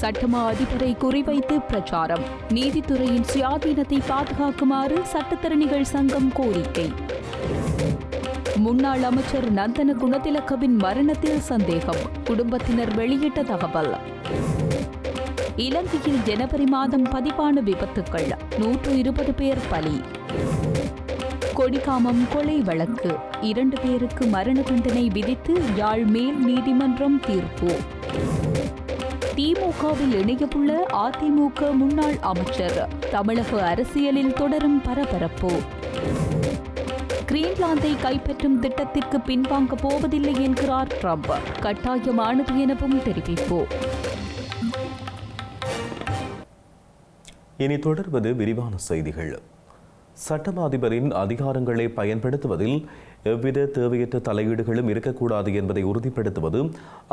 சட்டமா அதிபரை குறிவைத்து பிரச்சாரம். நீதித்துறையின் சுயாதீனத்தை பாதுகாக்குமாறு சட்டத்தரணிகள் சங்கம் கோரிக்கை. முன்னாள் அமைச்சர் நந்தன குணதிலக்கவின் மரணத்தில் சந்தேகம். குடும்பத்தினர் வெளியிட்ட தகவல். இலங்கையில் ஜனவரி மாதம் பதிவான விபத்துக்கள். நூற்று இருபது பேர் பலி. கொடிகாமம் கொலை வழக்கு. இரண்டு பேருக்கு மரண தண்டனை விதித்து யாழ் மேல் நீதிமன்றம் தீர்ப்பு. திமுகவில் இணையவுள்ள அதிமுக முன்னாள் அமைச்சர் தமிழக அரசியலில் தொடரும் பரபரப்பு. கிரீன்லாந்தை கைப்பற்றும் திட்டத்திற்கு பின்வாங்க போவதில்லை என்கிறார் ட்ரம்ப். கட்டாயமானது எனவும் தெரிவிப்பு. இனி தொடர்வது விரிவான செய்திகள். சட்டம் அதிபரின் அதிகாரங்களை பயன்படுத்துவதில் எவ்வித தேவையற்ற தலையீடுகளும் இருக்கக்கூடாது என்பதை உறுதிப்படுத்துவது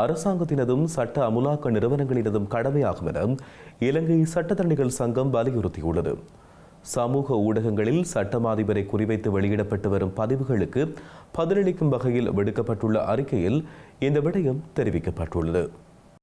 அரசாங்கத்தினதும் சட்ட அமுலாக்க நிறுவனங்களினதும் கடமையாகும் என இலங்கை சட்டத்தரணிகள் சங்கம் வலியுறுத்தியுள்ளது. சமூக ஊடகங்களில் சட்டமாதிபரை குறிவைத்து வெளியிடப்பட்டு வரும் பதிவுகளுக்கு பதிலளிக்கும் வகையில் விடுக்கப்பட்டுள்ள அறிக்கையில் இந்த விடயம் தெரிவிக்கப்பட்டுள்ளது.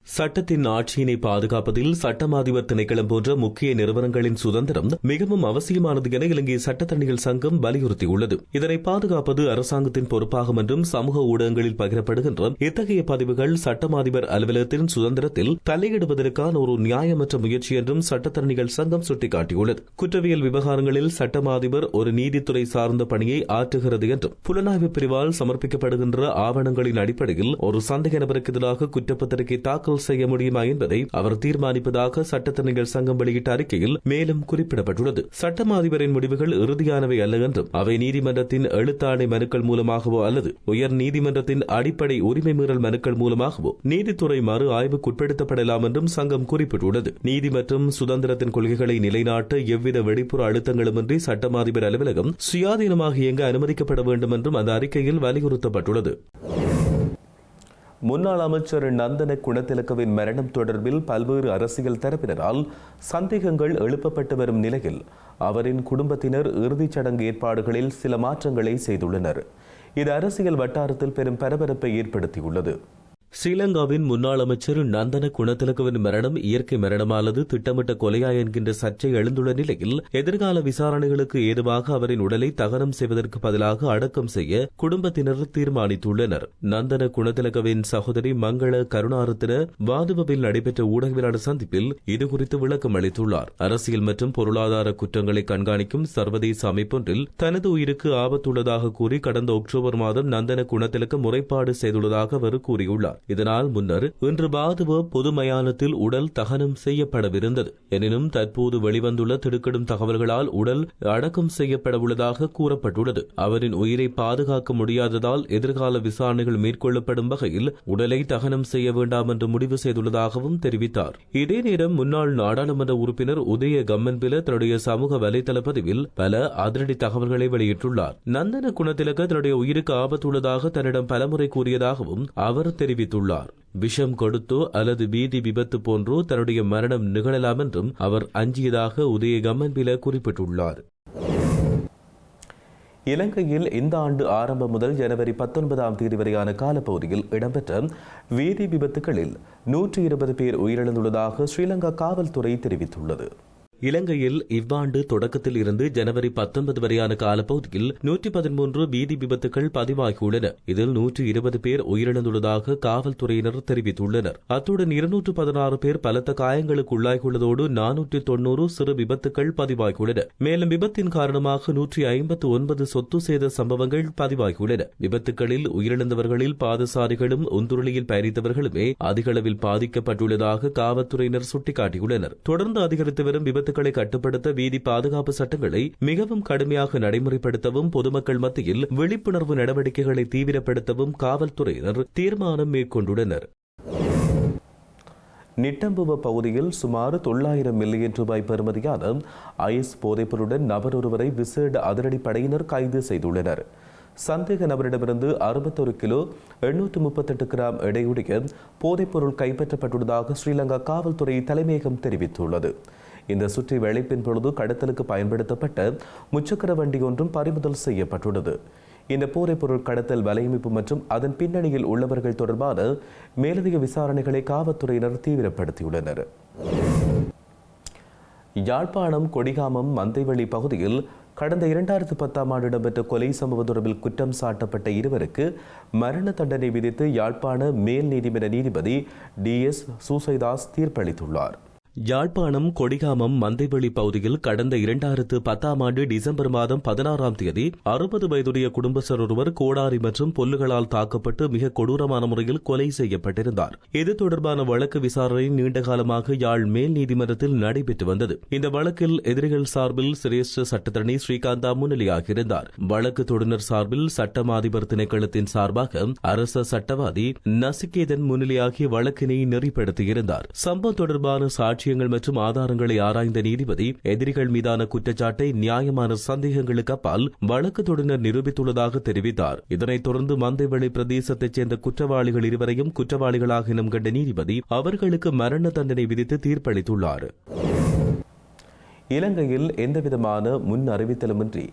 சட்டத்தின் ஆட்சியினை பாதுகாப்பதில் சட்டம் அதிபர் திணைக்களம் போன்ற முக்கிய நிறுவனங்களின் சுதந்திரம் மிகவும் அவசியமானது என இலங்கை சட்டத்தரணிகள் சங்கம் வலியுறுத்தியுள்ளது. இதனை பாதுகாப்பது அரசாங்கத்தின் பொறுப்பாகும் என்றும் சமூக ஊடகங்களில் பகிரப்படுகின்ற இத்தகைய பதிவுகள் சட்டமாதிபர் அலுவலகத்தின் சுதந்திரத்தில் தலையிடுவதற்கான ஒரு நியாயமற்ற முயற்சி என்றும் சட்டத்தரணிகள் சங்கம் சுட்டிக்காட்டியுள்ளது. குற்றவியல் விவகாரங்களில் சட்டமாதிபர் ஒரு நீதித்துறை சார்ந்த பணியை ஆற்றுகிறது என்றும் புலனாய்வு பிரிவால் சமர்ப்பிக்கப்படுகின்ற ஆவணங்களின் அடிப்படையில் ஒரு சந்தேக நபருக்கு எதிராக குற்றப்பத்திரிகை தாக்கல் தாக்கல் செய்ய முடியுமா என்பதை அவர் தீர்மானிப்பதாக சட்டத்தரணிகள் சங்கம் வெளியிட்ட அறிக்கையில் மேலும் குறிப்பிடப்பட்டுள்ளது. சட்டம் அதிபரின் முடிவுகள் இறுதியானவை அல்ல என்றும் அவை நீதிமன்றத்தின் எழுத்தாணை மனுக்கள் மூலமாகவோ அல்லது உயர் நீதிமன்றத்தின் அடிப்படை உரிமை மீறல் மனுக்கள் மூலமாகவோ நீதித்துறை மறு ஆய்வுக்குட்படுத்தப்படலாம் என்றும் சங்கம் குறிப்பிட்டுள்ளது. நீதி மற்றும் சுதந்திரத்தின் கொள்கைகளை நிலைநாட்ட எவ்வித வெளிப்புற அழுத்தங்களுமின்றி சட்டம் அதிபர் அலுவலகம் சுயாதீனமாக இயங்க அனுமதிக்கப்பட வேண்டும் என்றும் அந்த அறிக்கையில் வலியுறுத்தப்பட்டுள்ளது. முன்னாள் அமைச்சர் நந்தன குணத்திலக்கவின் மரணம் தொடர்பில் பல்வேறு அரசியல் தரப்பினரால் சந்தேகங்கள் எழுப்பப்பட்டு வரும் நிலையில் அவரின் குடும்பத்தினர் இறுதிச் சடங்கு ஏற்பாடுகளில் சில மாற்றங்களை செய்துள்ளனர். இது அரசியல் வட்டாரத்தில் பெரும் பரபரப்பை ஏற்படுத்தியுள்ளது. ஸ்ரீலங்காவின் முன்னாள் அமைச்சர் நந்தன குணத்திலகவின் மரணம் இயற்கை மரணமானது திட்டமிட்ட கொலையா என்கின்ற சர்ச்சை எழுந்துள்ள நிலையில் எதிர்கால விசாரணைகளுக்கு ஏதுவாக அவரின் உடலை தகனம் செய்வதற்கு பதிலாக அடக்கம் செய்ய குடும்பத்தினர் தீர்மானித்துள்ளனர். நந்தன குணத்திலகவின் சகோதரி மங்கள கருணாரத்தின வாதுபவில் நடைபெற்ற ஊடகவியலாளர் சந்திப்பில் இதுகுறித்து விளக்கம் அளித்துள்ளார். அரசியல் மற்றும் பொருளாதார குற்றங்களை கண்காணிக்கும் சர்வதேச அமைப்பொன்றில் தனது உயிருக்கு ஆபத்துள்ளதாக கூறி கடந்த அக்டோபர் மாதம் நந்தன குணத்திலக்க முறைப்பாடு செய்துள்ளதாக அவர் கூறியுள்ளார். இதனால் முன்னர் இன்று பாதுவ பொது மயானத்தில் உடல் தகனம் செய்யப்படவிருந்தது. எனினும் தற்போது வெளிவந்துள்ள திடுக்கிடும் தகவல்களால் உடல் அடக்கம் செய்யப்படவுள்ளதாக கூறப்பட்டுள்ளது. அவரின் உயிரை பாதுகாக்க முடியாததால் எதிர்கால விசாரணைகள் மேற்கொள்ளப்படும் வகையில் உடலை தகனம் செய்ய வேண்டாம் என்று முடிவு செய்துள்ளதாகவும் தெரிவித்தார். இதே நேரம் முன்னாள் நாடாளுமன்ற உறுப்பினர் உதய கம்மன்பில தன்னுடைய சமூக வலைதள பதிவில் பல அதிரடி தகவல்களை வெளியிட்டுள்ளார். நந்தன குணத்திலக தன்னுடைய உயிருக்கு ஆபத்துள்ளதாக தன்னிடம் பலமுறை கூறியதாகவும் அவர் தெரிவித்தார். தெரிவித்துள்ளார் விஷம் கொடுத்தோ அல்லது வீதி விபத்து போன்றோ தன்னுடைய மரணம் நிகழலாம் என்றும் அவர் அஞ்சியதாக உதய கம்மன்பில குறிப்பிட்டுள்ளார். இலங்கையில் இந்த ஆண்டு ஆரம்பம் முதல் ஜனவரி பத்தொன்பதாம் தேதி வரையான காலப்பகுதியில் இடம்பெற்ற வீதி விபத்துகளில் நூற்றி இருபது பேர் உயிரிழந்துள்ளதாக ஸ்ரீலங்கா காவல்துறை தெரிவித்துள்ளது. இலங்கையில் இவ்வாண்டு தொடக்கத்தில் இருந்து ஜனவரி பத்தொன்பது வரையான காலப்பகுதியில் நூற்றி பதிமூன்று வீதி விபத்துகள் பதிவாகியுள்ளன. இதில் நூற்றி இருபது பேர் உயிரிழந்துள்ளதாக காவல்துறையினர் தெரிவித்துள்ளனர். அத்துடன் இருநூற்று பதினாறு பேர் பலத்த காயங்களுக்கு உள்ளாகியுள்ளதோடு நானூற்றி தொன்னூறு சிறு விபத்துகள் பதிவாகியுள்ளன. மேலும் விபத்தின் காரணமாக நூற்றி ஐம்பத்து ஒன்பது சொத்து சேத சம்பவங்கள் பதிவாகியுள்ளன. விபத்துகளில் உயிரிழந்தவர்களில் பாதசாரிகளும் உந்துருளியில் பயணித்தவர்களுமே அதிகளவில் பாதிக்கப்பட்டுள்ளதாக காவல்துறையினர் சுட்டிக்காட்டியுள்ளனர். தொடர்ந்து அதிகரித்து வரும் விபத்து விபத்துக்களை கட்டுப்படுத்த வீதி பாதுகாப்பு சட்டங்களை மிகவும் கடுமையாக நடைமுறைப்படுத்தவும் பொதுமக்கள் மத்தியில் விழிப்புணர்வு நடவடிக்கைகளை தீவிரப்படுத்தவும் காவல்துறையினர் தீர்மானம் மேற்கொண்டுள்ளனர். நிட்டம்புவ பகுதியில் சுமார் தொள்ளாயிரம் மில்லியன் ரூபாய் பெறுமதியான ஐஸ் போதைப்பொருளுடன் நபர் ஒருவரை விசேட அதிரடிப்படையினர் கைது செய்துள்ளனர். சந்தேக நபரிடமிருந்து அறுபத்தொரு கிலோ எண்ணூற்று முப்பத்தெட்டு கிராம் எடையுடைய போதைப்பொருள் கைப்பற்றப்பட்டுள்ளதாக ஸ்ரீலங்கா காவல்துறை தலைமையகம் தெரிவித்துள்ளது. இந்த சுற்றி வளைப்பின் பொழுது கடத்தலுக்கு பயன்படுத்தப்பட்ட முச்சக்கர வண்டி ஒன்றும் பறிமுதல் செய்யப்பட்டுள்ளது. இந்த போதைப்பொருள் கடத்தல் வலையமைப்பு மற்றும் அதன் பின்னணியில் உள்ளவர்கள் தொடர்பான மேலதிக விசாரணைகளை காவல்துறையினர் தீவிரப்படுத்தியுள்ளனர். யாழ்ப்பாணம் கொடிகாமம் மந்தைவெளி பகுதியில் கடந்த இரண்டாயிரத்து பத்தாம் ஆண்டு இடம்பெற்ற கொலை சம்பவம் தொடர்பில் குற்றம் சாட்டப்பட்ட இருவருக்கு மரண தண்டனை விதித்து யாழ்ப்பாண மேல் நீதிமன்ற நீதிபதி டி எஸ் சூசைதாஸ் தீர்ப்பளித்துள்ளார். யாழ்ப்பாணம் கொடிகாமம் மந்தைவெளி பகுதியில் கடந்த இரண்டாயிரத்து பத்தாம் ஆண்டு டிசம்பர் மாதம் பதினாறாம் தேதி அறுபது வயதுடைய குடும்பஸ்தர் ஒருவர் கோடாரி மற்றும் பொல்லுகளால் தாக்கப்பட்டு மிக கொடூரமான முறையில் கொலை செய்யப்பட்டிருந்தார். இது தொடர்பான வழக்கு விசாரணை நீண்டகாலமாக யாழ் மேல் நீதிமன்றத்தில் நடைபெற்று வந்தது. இந்த வழக்கில் எதிரிகள் சார்பில் சிரேஷ்ட சட்டத்தரணி ஸ்ரீகாந்தா முன்னிலையாகியிருந்தார். வழக்கு தொடுநர் சார்பில் சட்டம் அதிபர் திணைக்களத்தின் சார்பாக அரச சட்டவாதி நசிகேதன் முன்னிலையாகி வழக்கினை நெறிப்படுத்தியிருந்தார். சம்பவம் தொடர்பான சாட்சி சாட்சியங்கள் மற்றும் ஆதாரங்களை ஆராய்ந்த நீதிபதி எதிரிகள் மீதான குற்றச்சாட்டை நியாயமான சந்தேகங்களுக்கு அப்பால் வழக்கு தொடர்னர் நிரூபித்துள்ளதாக தெரிவித்தார். இதனைத் தொடர்ந்து மந்தைவெளி பிரதேசத்தைச் சேர்ந்த குற்றவாளிகள் இருவரையும் குற்றவாளிகளாக இனம் கண்ட நீதிபதி அவர்களுக்கு மரண தண்டனை விதித்து தீர்ப்பளித்துள்ளார். இலங்கையில் எந்தவிதமான முன் அறிவித்தலுமின்றி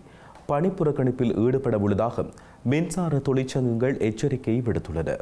பணிப்புறக்கணிப்பில் ஈடுபட உள்ளதாக மின்சார தொழிற்சங்கங்கள் எச்சரிக்கை விடுத்துள்ளன.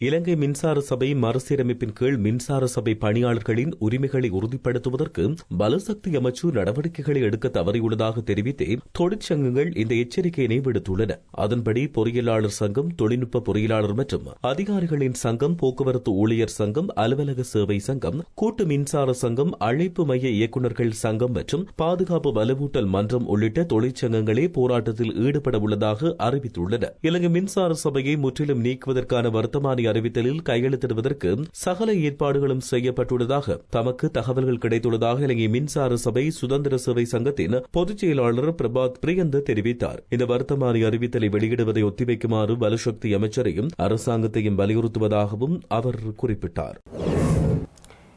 இலங்கை மின்சார சபை மறுசீரமைப்பின் கீழ் மின்சார சபை பணியாளர்களின் உரிமைகளை உறுதிப்படுத்துவதற்கு பலசக்தி அமைச்சு நடவடிக்கைகளை எடுக்க தவறியுள்ளதாக தெரிவித்தே தொழிற்சங்கங்கள் இந்த எச்சரிக்கையினை விடுத்துள்ளன அதன்படி பொறியியலாளர் சங்கம் தொழில்நுட்ப பொறியியலாளர் மற்றும் அதிகாரிகளின் சங்கம் போக்குவரத்து ஊழியர் சங்கம் அலுவலக சேவை சங்கம் கூட்டு மின்சார சங்கம் அழைப்பு மைய இயக்குநர்கள் சங்கம் மற்றும் பாதுகாப்பு வலுவூட்டல் மன்றம் உள்ளிட்ட தொழிற்சங்கங்களே போராட்டத்தில் ஈடுபட உள்ளதாக அறிவித்துள்ளன. இலங்கை மின்சார சபையை முற்றிலும் நீக்குவதற்கான வர்த்தமான அறிவித்தலில் கையெழுத்திடுவதற்கு சகல ஏற்பாடுகளும் செய்யப்பட்டுள்ளதாக தமக்கு தகவல்கள் கிடைத்துள்ளதாக இலங்கை மின்சார சபை சுதந்திர சேவை சங்கத்தின் பொதுச் செயலாளர் பிரபாத் பிரியந்த தெரிவித்தார். இந்த வர்த்தமானி அறிவித்தலை வெளியிடுவதை ஒத்திவைக்குமாறு பலசக்தி அமைச்சரையும் அரசாங்கத்தையும் வலியுறுத்துவதாகவும் அவர் குறிப்பிட்டார்.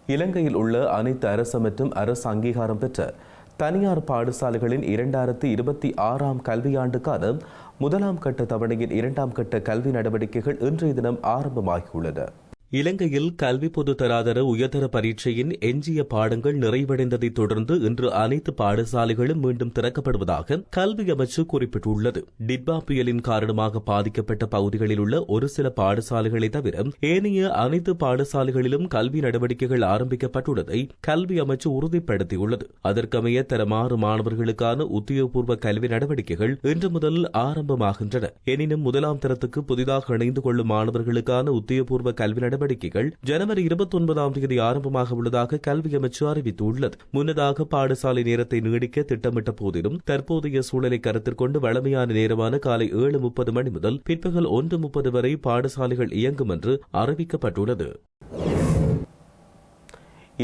இலங்கையில் உள்ள அனைத்து அரசு மற்றும் அரசு அங்கீகாரம் பெற்ற தனியார் பாடசாலைகளின் இரண்டாயிரத்தி இருபத்தி ஆறாம் கல்வியாண்டுக்கான முதலாம் கட்ட தவணையின் இரண்டாம் கட்ட கல்வி நடவடிக்கைகள் இன்றைய தினம் ஆரம்பமாகியுள்ளன இலங்கையில் கல்வி பொது தராதர உயர்தர பரீட்சையின் எஞ்சிய பாடங்கள் நிறைவடைந்ததைத் தொடர்ந்து இன்று அனைத்து பாடசாலைகளும் மீண்டும் திறக்கப்படுவதாக கல்வி அமைச்சு குறிப்பிட்டுள்ளது. டிட்பா புயலின் காரணமாக பாதிக்கப்பட்ட பகுதிகளில் உள்ள ஒரு சில பாடசாலைகளை தவிர ஏனைய அனைத்து பாடசாலைகளிலும் கல்வி நடவடிக்கைகள் ஆரம்பிக்கப்பட்டுள்ளதை கல்வி அமைச்சு உறுதிப்படுத்தியுள்ளது. அதற்கமைய தரமாறு மாணவர்களுக்கான உத்தியோகபூர்வ கல்வி நடவடிக்கைகள் இன்று முதல் ஆரம்பமாகின்றன. எனினும் முதலாம் தரத்துக்கு புதிதாக இணைந்து கொள்ளும் மாணவர்களுக்கான உத்தியோகபூர்வ கல்வி நடவடிக்கைகள் ஜனவரி இருபத்தி ஒன்பதாம் தேதி ஆரம்பமாக உள்ளதாக கல்வி அமைச்சு அறிவித்துள்ளது. முன்னதாக பாடசாலை நேரத்தை நீடிக்க திட்டமிட்ட போதிலும் தற்போதைய சூழலை கருத்தில் கொண்டு வழமையான நேரமான காலை ஏழு முப்பது மணி முதல் பிற்பகல் ஒன்று முப்பது வரை பாடசாலைகள் இயங்கும் என்று அறிவிக்கப்பட்டுள்ளது.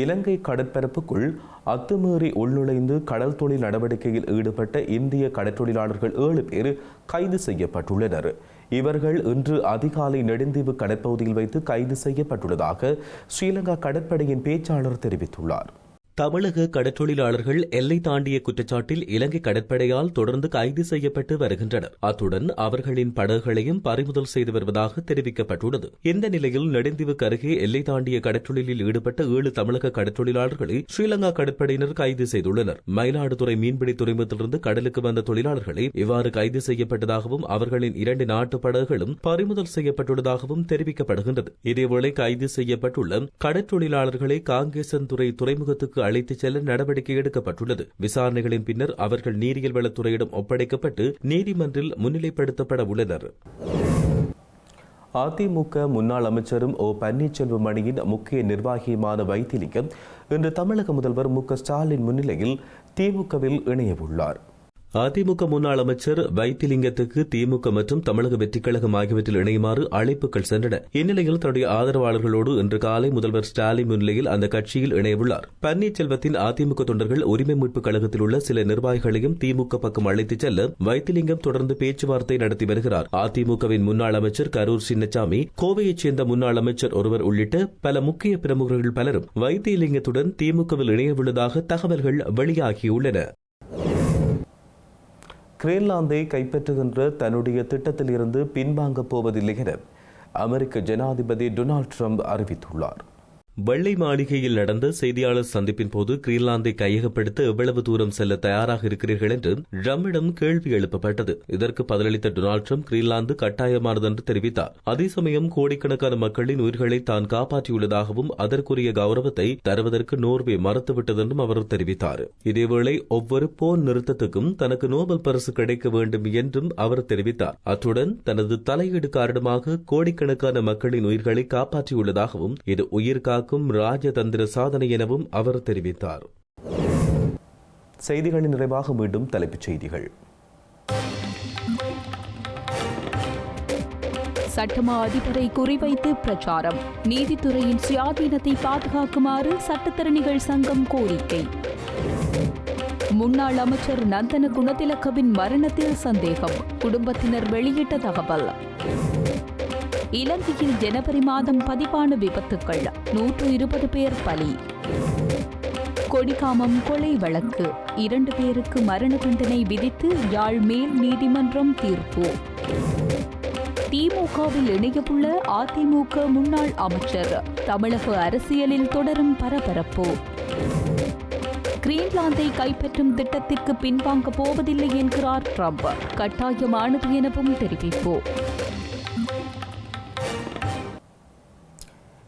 இலங்கை கடற்பரப்புக்குள் அத்துமீறி உள்நுழைந்து கடல் தொழில் நடவடிக்கையில் ஈடுபட்ட இந்திய கடற்தொழிலாளர்கள் ஏழு பேர் கைது செய்யப்பட்டுள்ளனர். இவர்கள் இன்று அதிகாலை நெடுந்தீவு கடற்பகுதியில் வைத்து கைது செய்யப்பட்டுள்ளதாக ஸ்ரீலங்கா கடற்படையின் பேச்சாளர் தெரிவித்துள்ளார். தமிழக கடற்றொழிலாளர்கள் எல்லை தாண்டிய குற்றச்சாட்டில் இலங்கை கடற்படையால் தொடர்ந்து கைது செய்யப்பட்டு வருகின்றனர். அத்துடன் அவர்களின் படகுகளையும் பறிமுதல் செய்து வருவதாக தெரிவிக்கப்பட்டுள்ளது. இந்த நிலையில் நெடுந்தீவுக்கு அருகே எல்லை தாண்டிய கடற்றொழிலில் ஈடுபட்ட ஏழு தமிழக கடற்றொழிலாளர்களை ஸ்ரீலங்கா கடற்படையினர் கைது செய்துள்ளனர். மயிலாடுதுறை மீன்பிடி துறைமுகத்திலிருந்து கடலுக்கு வந்த தொழிலாளர்களை இவ்வாறு கைது செய்யப்பட்டதாகவும் அவர்களின் இரண்டு நாட்டு படகுகளும் பறிமுதல் செய்யப்பட்டுள்ளதாகவும் தெரிவிக்கப்படுகின்றது. இதேவேளை கைது செய்யப்பட்டுள்ள கடற்றொழிலாளர்களை காங்கேசன்துறை துறைமுகத்துக்கு அழைத்துச் செல்ல நடவடிக்கை எடுக்கப்பட்டுள்ளது. விசாரணைகளின் பின்னர் அவர்கள் நீரியல் வளத்துறையிடம் ஒப்படைக்கப்பட்டு நீதிமன்றில் முன்னிலைப்படுத்தப்பட உள்ளனர். அதிமுக முன்னாள் அமைச்சரும் ஓ பன்னீர்செல்வம் அணியின் முக்கிய நிர்வாகியுமான வைத்திலிங்கம் இன்று தமிழக முதல்வர் மு க ஸ்டாலின் முன்னிலையில் திமுகவில் இணையவுள்ளார். அதிமுக முன்னாள் அமைச்சர் வைத்திலிங்கத்துக்கு திமுக மற்றும் தமிழக வெற்றிக் கழகம் ஆகியவற்றில் இணையுமாறு அழைப்புகள் சென்றன. இந்நிலையில் தன்னுடைய ஆதரவாளர்களோடு இன்று காலை முதல்வர் ஸ்டாலின் முன்னிலையில் அந்த கட்சியில் இணையவுள்ளார். பன்னீர்செல்வத்தின் அதிமுக தொண்டர்கள் உரிமை மீட்பு கழகத்தில் உள்ள சில நிர்வாகிகளையும் திமுக பக்கம் அழைத்துச் செல்ல வைத்திலிங்கம் தொடர்ந்து பேச்சுவார்த்தை நடத்தி வருகிறார். அதிமுகவின் முன்னாள் அமைச்சர் கரூர் சின்னசாமி கோவையைச் சேர்ந்த முன்னாள் அமைச்சர் ஒருவர் உள்ளிட்ட பல முக்கிய பிரமுகர்கள் பலரும் வைத்தியலிங்கத்துடன் திமுகவில் இணையவுள்ளதாக தகவல்கள் வெளியாகியுள்ளன. கிரீன்லாந்தை கைப்பற்றுகின்ற தன்னுடைய திட்டத்திலிருந்து பின்வாங்கப் போவதில்லை என அமெரிக்க ஜனாதிபதி டொனால்ட் ட்ரம்ப் அறிவித்துள்ளார். வெள்ளை மாளிகையில் நடந்த செய்தியாளர் சந்திப்பின் போது கிரீன்லாந்தை கையகப்படுத்த எவ்வளவு தூரம் செல்ல தயாராக இருக்கிறீர்கள் என்று ட்ரம்மிடம் கேள்வி எழுப்பப்பட்டது. இதற்கு பதிலளித்த டொனால்டு ட்ரம்ப் கிரீன்லாந்து கட்டாயமானது என்று தெரிவித்தார். அதே சமயம் கோடிக்கணக்கான மக்களின் உயிர்களை தான் காப்பாற்றியுள்ளதாகவும் அதற்குரிய கௌரவத்தை தருவதற்கு நோர்வே மறுத்துவிட்டது என்றும் அவர் தெரிவித்தார். இதேவேளை ஒவ்வொரு போர் நிறுத்தத்துக்கும் தனக்கு நோபல் பரிசு கிடைக்க வேண்டும் என்றும் அவர் தெரிவித்தார். அத்துடன் தனது தலையீடு காரணமாக கோடிக்கணக்கான மக்களின் உயிர்களை காப்பாற்றியுள்ளதாகவும் இது உயிர்காக காக்கும் ராஜதந்திர சாதனை எனவும் அவர் தெரிவித்தார். செய்திகளின் நிறைவாக மீண்டும் தலைப்புச் செய்திகள். சட்டமா அதிபரை குறிவைத்து பிரச்சாரம். நீதித்துறையின் சுயாதீனத்தை பாதுகாக்குமாறு சட்டத்தரணிகள் சங்கம் கோரிக்கை. முன்னாள் அமைச்சர் நந்தன குணதிலக்கவின் மரணத்தில் சந்தேகம். குடும்பத்தினர் வெளியிட்ட தகவல். இலங்கையில் ஜனவரி மாதம் பதிவான விபத்துக்கள் நூற்று இருபது பேர் பலி. கொடிகாமம் கொலை வழக்கு. இரண்டு பேருக்கு மரண தண்டனை விதித்து யாழ் மேல் நீதிமன்றம் தீர்ப்பு. திமுகவில் இணையவுள்ள அதிமுக முன்னாள் அமைச்சர் தமிழக அரசியலில் தொடரும் பரபரப்பு. கிரீன்லாந்தை கைப்பற்றும் திட்டத்திற்கு பின்வாங்க போவதில்லை என்கிறார் ட்ரம்ப். கட்டாயமானது எனவும் தெரிவிப்போம்